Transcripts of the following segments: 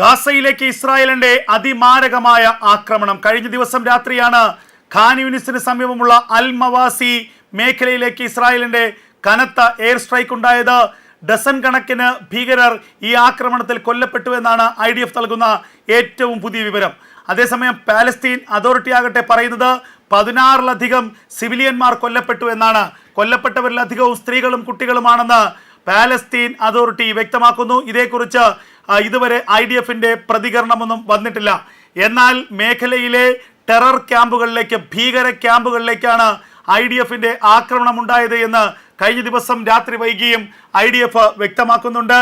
ഗാസയിലേക്ക് ഇസ്രായേലിന്റെ അതിമാരകമായ ആക്രമണം. കഴിഞ്ഞ ദിവസം രാത്രിയാണ് ഖാൻ യൂണിസിന് സമീപമുള്ള അൽ മവാസി മേഖലയിലേക്ക് ഇസ്രായേലിന്റെ കനത്ത എയർ സ്ട്രൈക്ക് ഉണ്ടായത്. ഡസൻ കണക്കിന് ഭീകരർ ഈ ആക്രമണത്തിൽ കൊല്ലപ്പെട്ടു എന്നാണ് ഐ ഡി എഫ് നൽകുന്ന ഏറ്റവും പുതിയ വിവരം. അതേസമയം പാലസ്തീൻ അതോറിറ്റി ആകട്ടെ പറയുന്നത് പതിനാറിലധികം സിവിലിയന്മാർ കൊല്ലപ്പെട്ടു എന്നാണ്. കൊല്ലപ്പെട്ടവരിലധികവും സ്ത്രീകളും കുട്ടികളുമാണെന്ന് പാലസ്തീൻ അതോറിറ്റി വ്യക്തമാക്കുന്നു. ഇതേക്കുറിച്ച് ഇതുവരെ ഐ ഡി എഫിന്റെ പ്രതികരണമൊന്നും വന്നിട്ടില്ല. എന്നാൽ മേഖലയിലെ ടെറർ ക്യാമ്പുകളിലേക്ക് ഭീകര ക്യാമ്പുകളിലേക്കാണ് ഐ ഡി എഫിന്റെ ആക്രമണം ഉണ്ടായത് എന്ന് കഴിഞ്ഞ ദിവസം രാത്രി വൈകിയും ഐ ഡി എഫ് വ്യക്തമാക്കുന്നുണ്ട്.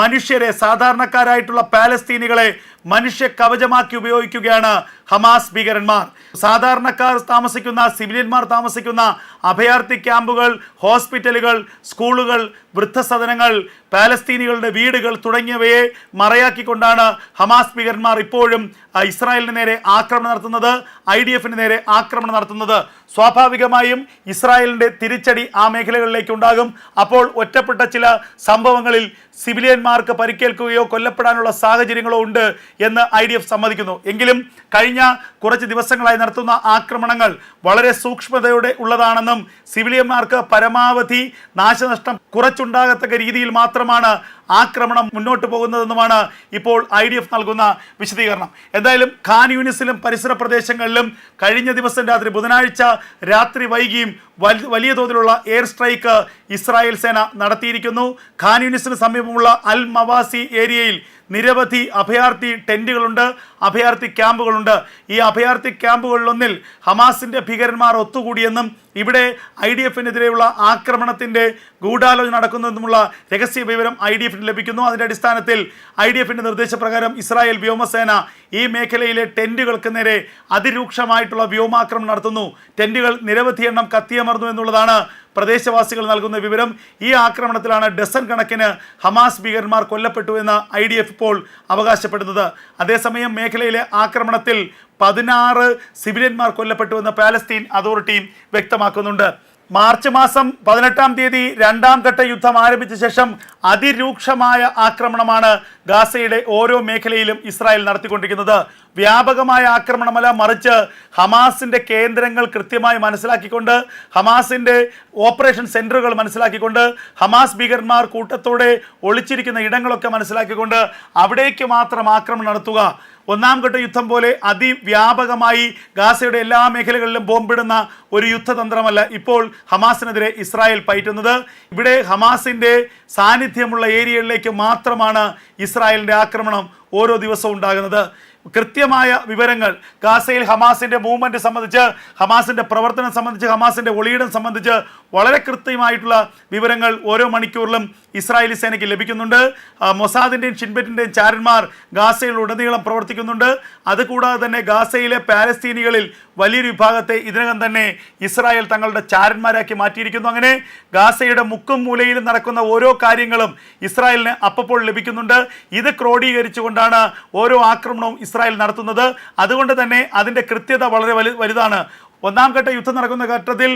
മനുഷ്യരെ സാധാരണക്കാരായിട്ടുള്ള പാലസ്തീനികളെ മനുഷ്യ കവചമാക്കി ഉപയോഗിക്കുകയാണ് ഹമാസ് ഭീകരന്മാർ. സാധാരണക്കാർ താമസിക്കുന്ന സിവിലിയന്മാർ താമസിക്കുന്ന അഭയാർത്ഥി ക്യാമ്പുകൾ ഹോസ്പിറ്റലുകൾ സ്കൂളുകൾ വൃദ്ധസദനങ്ങൾ പാലസ്തീനികളുടെ വീടുകൾ തുടങ്ങിയവയെ മറയാക്കിക്കൊണ്ടാണ് ഹമാസ് ഭീകരന്മാർ ഇപ്പോഴും ഇസ്രായേലിന് നേരെ ആക്രമണം നടത്തുന്നത് ഐ ഡി എഫിന് നേരെ ആക്രമണം നടത്തുന്നത്. സ്വാഭാവികമായും ഇസ്രായേലിന്റെ തിരിച്ചടി ആ മേഖലകളിലേക്ക് ഉണ്ടാകും. അപ്പോൾ ഒറ്റപ്പെട്ട ചില സംഭവങ്ങളിൽ സിവിലിയന്മാർക്ക് പരിക്കേൽക്കുകയോ കൊല്ലപ്പെടാനുള്ള സാഹചര്യങ്ങളോ ഉണ്ട് എന്ന് ഐ ഡി എഫ് സമ്മതിക്കുന്നു. എങ്കിലും കഴിഞ്ഞ കുറച്ച് ദിവസങ്ങളായി നടത്തുന്ന ആക്രമണങ്ങൾ വളരെ സൂക്ഷ്മതയോടെ ഉള്ളതാണെന്നും സിവിലിയന്മാർക്ക് പരമാവധി നാശനഷ്ടം കുറച്ചുണ്ടാകത്തക്ക രീതിയിൽ മാത്രമാണ് ആക്രമണം മുന്നോട്ട് പോകുന്നതെന്നുമാണ് ഇപ്പോൾ ഐ ഡി എഫ് നൽകുന്ന വിശദീകരണം. എന്തായാലും ഖാൻ യൂണിസിലും പരിസര പ്രദേശങ്ങളിലും കഴിഞ്ഞ ദിവസം രാത്രി ബുധനാഴ്ച രാത്രി വൈകിയും വലിയ തോതിലുള്ള എയർ സ്ട്രൈക്ക് ഇസ്രായേൽ സേന നടത്തിയിരിക്കുന്നു. ഖാൻ യൂണിസിന് സമീപമുള്ള അൽ മവാസി ഏരിയയിൽ നിരവധി അഭയാർത്ഥി ടെന്റുകളുണ്ട് അഭയാർത്ഥി ക്യാമ്പുകളുണ്ട്. ഈ അഭയാർത്ഥി ക്യാമ്പുകളിലൊന്നിൽ ഹമാസിന്റെ ഭീകരന്മാർ ഒത്തുകൂടിയെന്നും ഇവിടെ ഐ ഡി എഫിനെതിരെയുള്ള ആക്രമണത്തിന്റെ ഗൂഢാലോചന നടക്കുന്നതെന്നുമുള്ള രഹസ്യ വിവരം ഐ ഡി എഫിന് ലഭിക്കുന്നു. അതിന്റെ അടിസ്ഥാനത്തിൽ ഐ ഡി എഫിന്റെ നിർദ്ദേശപ്രകാരം ഇസ്രായേൽ വ്യോമസേന ഈ മേഖലയിലെ ടെന്റുകൾക്ക് നേരെ അതിരൂക്ഷമായിട്ടുള്ള വ്യോമാക്രമണം നടത്തുന്നു. ടെന്റുകൾ നിരവധി എണ്ണം കത്തിയമർന്നു എന്നുള്ളതാണ് പ്രദേശവാസികൾ നൽകുന്ന വിവരം ഈ ആക്രമണത്തിലാണ് ഡസൺ കണക്കിന് ഹമാസ് ഭീകരന്മാർ കൊല്ലപ്പെട്ടു എന്ന് ഐ ഡി എഫ് ഇപ്പോൾ അവകാശപ്പെടുന്നത്. അതേസമയം മേഖലയിലെ ആക്രമണത്തിൽ പതിനാറ് സിവിലിയന്മാർ കൊല്ലപ്പെട്ടുവെന്ന് പാലസ്തീൻ അതോറിറ്റിയും വ്യക്തമാക്കുന്നുണ്ട്. മാർച്ച് മാസം പതിനെട്ടാം തീയതി രണ്ടാം ഘട്ട യുദ്ധം ആരംഭിച്ച ശേഷം അതിരൂക്ഷമായ ആക്രമണമാണ് ഗാസയുടെ ഓരോ മേഖലയിലും ഇസ്രായേൽ നടത്തിക്കൊണ്ടിരിക്കുന്നത്. വ്യാപകമായ ആക്രമണമല്ല മറിച്ച് ഹമാസിന്റെ കേന്ദ്രങ്ങൾ കൃത്യമായി മനസ്സിലാക്കിക്കൊണ്ട് ഹമാസിന്റെ ഓപ്പറേഷൻ സെന്ററുകൾ മനസ്സിലാക്കിക്കൊണ്ട് ഹമാസ് ഭീകരന്മാർ കൂട്ടത്തോടെ ഒളിച്ചിരിക്കുന്ന ഇടങ്ങളൊക്കെ മനസ്സിലാക്കിക്കൊണ്ട് അവിടേക്ക് മാത്രം ആക്രമണം നടത്തുക. ഒന്നാം ഘട്ട യുദ്ധം പോലെ അതിവ്യാപകമായി ഗാസയുടെ എല്ലാ മേഖലകളിലും ബോംബിടുന്ന ഒരു യുദ്ധതന്ത്രമല്ല ഇപ്പോൾ ഹമാസിനെതിരെ ഇസ്രായേൽ പയറ്റുന്നത്. ഇവിടെ ഹമാസിന്റെ സാന്നിധ്യമുള്ള ഏരിയകളിലേക്ക് മാത്രമാണ് ഇസ്രായേലിന്റെ ആക്രമണം ഓരോ ദിവസവും ഉണ്ടാകുന്നത്. കൃത്യമായ വിവരങ്ങൾ ഗാസയിൽ ഹമാസിന്റെ മൂവ്മെന്റ് സംബന്ധിച്ച് ഹമാസിന്റെ പ്രവർത്തനം സംബന്ധിച്ച് ഹമാസിന്റെ ഒളിയിടം സംബന്ധിച്ച് വളരെ കൃത്യമായിട്ടുള്ള വിവരങ്ങൾ ഓരോ മണിക്കൂറിലും ഇസ്രായേലി സേനയ്ക്ക് ലഭിക്കുന്നുണ്ട്. മൊസാദിന്റെയും ഷിൻബറ്റിന്റെയും ചാരന്മാർ ഗാസയിൽ ഉടനീളം പ്രവർത്തിക്കുന്നുണ്ട്. അതുകൂടാതെ തന്നെ ഗാസയിലെ പാലസ്തീനികളിൽ വലിയൊരു വിഭാഗത്തെ ഇതിനകം തന്നെ ഇസ്രായേൽ തങ്ങളുടെ ചാരന്മാരാക്കി മാറ്റിയിരിക്കുന്നു. അങ്ങനെ ഗാസയുടെ മുക്കും മൂലയിലും നടക്കുന്ന ഓരോ കാര്യങ്ങളും ഇസ്രായേലിന് അപ്പപ്പോൾ ലഭിക്കുന്നുണ്ട്. ഇത് ക്രോഡീകരിച്ചുകൊണ്ടാണ് ഓരോ ആക്രമണവും ഇസ്രായേൽ നടത്തുന്നത്. അതുകൊണ്ട് തന്നെ അതിന്റെ കൃത്യത വളരെ വലു വലുതാണ്. ഒന്നാം ഘട്ട യുദ്ധം നടക്കുന്ന ഘട്ടത്തിൽ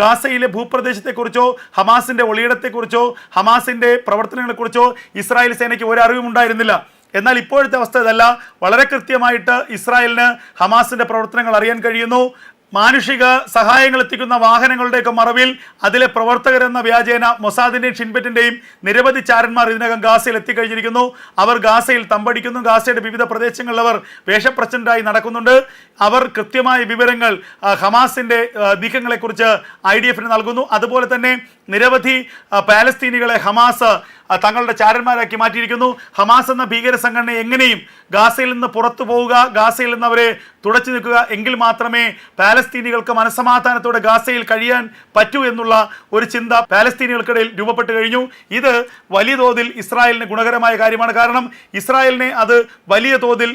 ഗാസയിലെ ഭൂപ്രദേശത്തെക്കുറിച്ചോ ഹമാസിന്റെ ഒളിയിടത്തെക്കുറിച്ചോ ഹമാസിന്റെ പ്രവർത്തനങ്ങളെക്കുറിച്ചോ ഇസ്രായേൽ സേനയ്ക്ക് ഒരറിവും ഉണ്ടായിരുന്നില്ല. എന്നാൽ ഇപ്പോഴത്തെ അവസ്ഥ ഇതല്ല. വളരെ കൃത്യമായിട്ട് ഇസ്രായേലിന് ഹമാസിന്റെ പ്രവർത്തനങ്ങൾ അറിയാൻ കഴിയുന്നു. മാനുഷിക സഹായങ്ങൾ എത്തിക്കുന്ന വാഹനങ്ങളുടെയൊക്കെ മറവിൽ അതിലെ പ്രവർത്തകരെന്ന വ്യാജേന മൊസാദിന്റെയും ഷിൻബറ്റിന്റെയും നിരവധി ചാരന്മാർ ഇതിനകം ഗാസയിൽ എത്തിക്കഴിഞ്ഞിരിക്കുന്നു. അവർ ഗാസയിൽ തമ്പടിക്കുന്നു. ഗാസയുടെ വിവിധ പ്രദേശങ്ങളിലവർ വേഷപ്രസിഡന്റായി നടക്കുന്നുണ്ട്. അവർ കൃത്യമായ വിവരങ്ങൾ ഹമാസിന്റെ നീക്കങ്ങളെക്കുറിച്ച് ഐ ഡി എഫിന് നൽകുന്നു. അതുപോലെ തന്നെ നിരവധി പാലസ്തീനികളെ ഹമാസ് തങ്ങളുടെ ചാരന്മാരാക്കി മാറ്റിയിരിക്കുന്നു. ഹമാസ് എന്ന ഭീകര സംഘടന എങ്ങനെയും ഗാസയിൽ നിന്ന് പുറത്തു പോവുക ഗാസയിൽ നിന്ന് അവരെ തുടച്ചു നിൽക്കുക എങ്കിൽ മാത്രമേ പാലസ്തീനികൾക്ക് മനസമാധാനത്തോടെ ഗാസയിൽ കഴിയാൻ പറ്റൂ എന്നുള്ള ഒരു ചിന്ത പാലസ്തീനികൾക്കിടയിൽ രൂപപ്പെട്ടു കഴിഞ്ഞു. ഇത് വലിയ തോതിൽ ഇസ്രായേലിന് ഗുണകരമായ കാര്യമാണ്. കാരണം ഇസ്രായേലിനെ അത് വലിയ തോതിൽ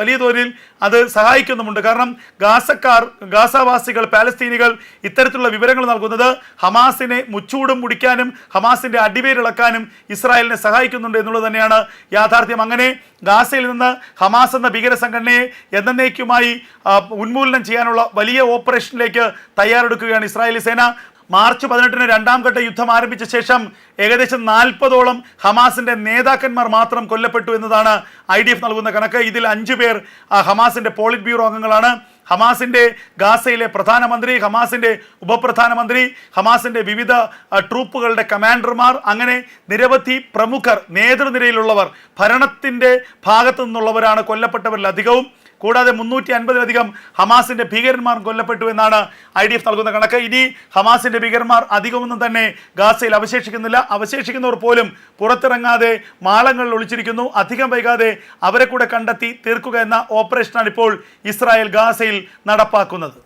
വലിയ തോതിൽ അത് സഹായിക്കുന്നുമുണ്ട്. കാരണം ഗാസക്കാർ ഗാസാവാസികൾ പാലസ്തീനികൾ ഇത്തരത്തിലുള്ള വിവരങ്ങൾ നൽകുന്നത് ഹമാസിനെ മുച്ചൂടും മുടിക്കാനും ഹമാസിന്റെ അടിവേരിളക്കാനും ഇസ്രായേലിനെ സഹായിക്കുന്നുണ്ട് എന്നുള്ളത് തന്നെയാണ് യാഥാർത്ഥ്യം. അങ്ങനെ ഗാസയിൽ നിന്ന് ഹമാസ് എന്ന ഭീകര സംഘടനയെ എന്നേക്കുമായി ഉന്മൂലനം ചെയ്യാനുള്ള വലിയ ഓപ്പറേഷനിലേക്ക് തയ്യാറെടുക്കുകയാണ് ഇസ്രായേലി സേന. മാർച്ച് പതിനെട്ടിന് രണ്ടാം ഘട്ട യുദ്ധം ആരംഭിച്ച ശേഷം ഏകദേശം നാൽപ്പതോളം ഹമാസിന്റെ നേതാക്കന്മാർ മാത്രം കൊല്ലപ്പെട്ടു എന്നതാണ് ഐ ഡി എഫ് നൽകുന്ന കണക്ക്. ഇതിൽ അഞ്ചു പേർ ഹമാസിന്റെ പോളിറ്റ് ബ്യൂറോ അംഗങ്ങളാണ്. ഹമാസിന്റെ ഗാസയിലെ പ്രധാനമന്ത്രി ഹമാസിന്റെ ഉപപ്രധാനമന്ത്രി ഹമാസിന്റെ വിവിധ ട്രൂപ്പുകളുടെ കമാൻഡർമാർ അങ്ങനെ നിരവധി പ്രമുഖർ നേതൃനിരയിലുള്ളവർ ഭരണത്തിന്റെ ഭാഗത്തു നിന്നുള്ളവരാണ് കൊല്ലപ്പെട്ടവരിൽ അധികവും. കൂടാതെ മുന്നൂറ്റി അൻപതിലധികം ഹമാസിന്റെ ഭീകരന്മാർ കൊല്ലപ്പെട്ടു എന്നാണ് ഐ ഡി എഫ് നൽകുന്ന കണക്ക്. ഇനി ഹമാസിന്റെ ഭീകരന്മാർ അധികമൊന്നും തന്നെ ഗാസയിൽ അവശേഷിക്കുന്നില്ല. അവശേഷിക്കുന്നവർ പോലും പുറത്തിറങ്ങാതെ മാളങ്ങളിൽ ഒളിച്ചിരിക്കുന്നു. അധികം വൈകാതെ അവരെ കൂടെ കണ്ടെത്തി തീർക്കുക എന്ന ഓപ്പറേഷനാണ് ഇപ്പോൾ ഇസ്രായേൽ ഗാസയിൽ നടപ്പാക്കുന്നത്.